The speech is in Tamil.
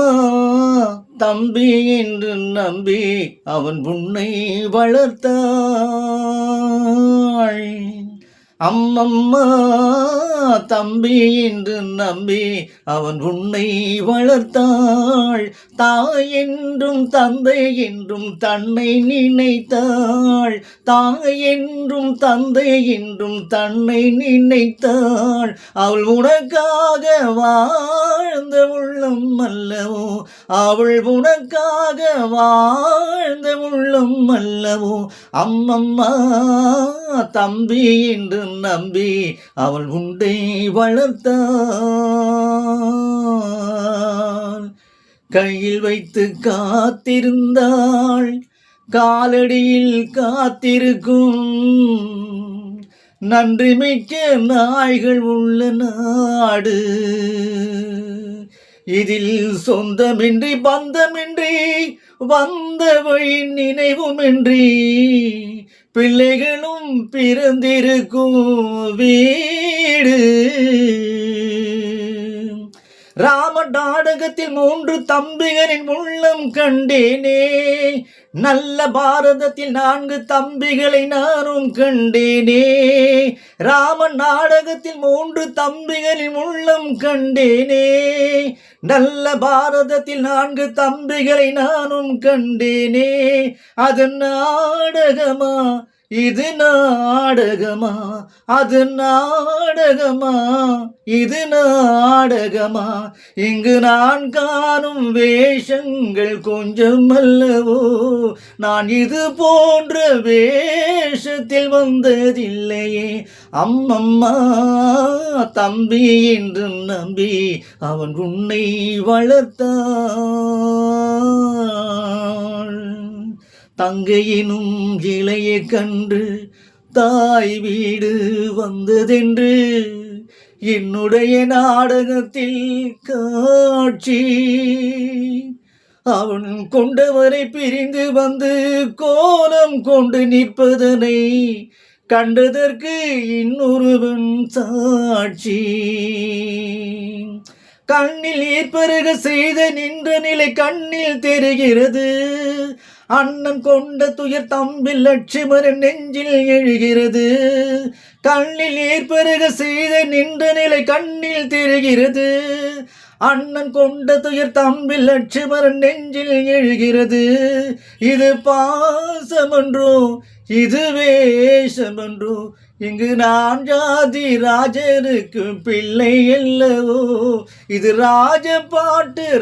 அம்மா தம்பி என்று நம்பி அவன் உன்னை வளர்த்தாள். அம்மம்மா தம்பி என்று நம்பி அவன் உன்னை வளர்த்தாள். தாய் என்றும் தந்தை என்றும் தன்னை நினைத்தாள். தாய் என்றும் தந்தை என்றும் தன்னை நினைத்தாள். அவள் உனக்காக வா உள்ளம் அல்லவோ அவள் உனக்காக வாழ்ந்த உள்ளம் அல்லவோ. அம்மம்மா தம்பி என்று நம்பி அவள் உண்டை வளர்த்தாள். கையில் வைத்து காத்திருந்தாள் காலடியில் காத்திருக்கும் நன்றி மிக்க நாய்கள் உள்ள நாடு. இதில் சொந்தமின்றி பந்தமின்றி வந்தவை நினைவுமின்றி பிள்ளைகளும் பிறந்திருக்கும் வீடு. ராம நாடகத்தில் மூன்று தம்பிகளின் உள்ளம் கண்டேனே. நல்ல பாரதத்தில் நான்கு தம்பிகளை நானும் கண்டேனே. ராம நாடகத்தில் மூன்று தம்பிகளின் உள்ளம் கண்டேனே. நல்ல பாரதத்தில் நான்கு தம்பிகளை நானும் கண்டேனே. அது நாடகமா இது நாடகமா? அது நாடகமா? இது நாடகமா? இங்கு நான் காணும் வேஷங்கள் கொஞ்சம் அல்லவோ? நான் இது போன்ற வேஷத்தில் வந்ததில்லையே. அம்மம்மா தம்பி என்று நம்பி அவன் உன்னை வளர்த்தான். தங்கையினும் இளைய கன்று தாய் வீடு வந்ததென்று என்னுடைய நாடகத்தில் காட்சி. அவன் கொண்டவரை பிரிந்து வந்து கோலம் கொண்டு நிற்பதனை கண்டதற்கு இன்னொருவன் சாட்சி. கண்ணில் ஏற்பருக செய்த நின்ற நிலை கண்ணில் தெரிகிறது. அண்ணன் கொண்ட துயர் தம்பில் லட்சுமரன் நெஞ்சில் எழுகிறது. கண்ணில் ஏற்பருக செய்த நின்ற நிலை கண்ணில் தெரிகிறது. அண்ணன் கொண்ட துயர் தம்பில் லட்சுமரன் நெஞ்சில் எழுகிறது. இது பாசமன்றோ இது வேஷமன்றோ. இங்கு நான் ஜாதி ராஜருக்கு பிள்ளை அல்லவோ இது ராஜ பாட்டு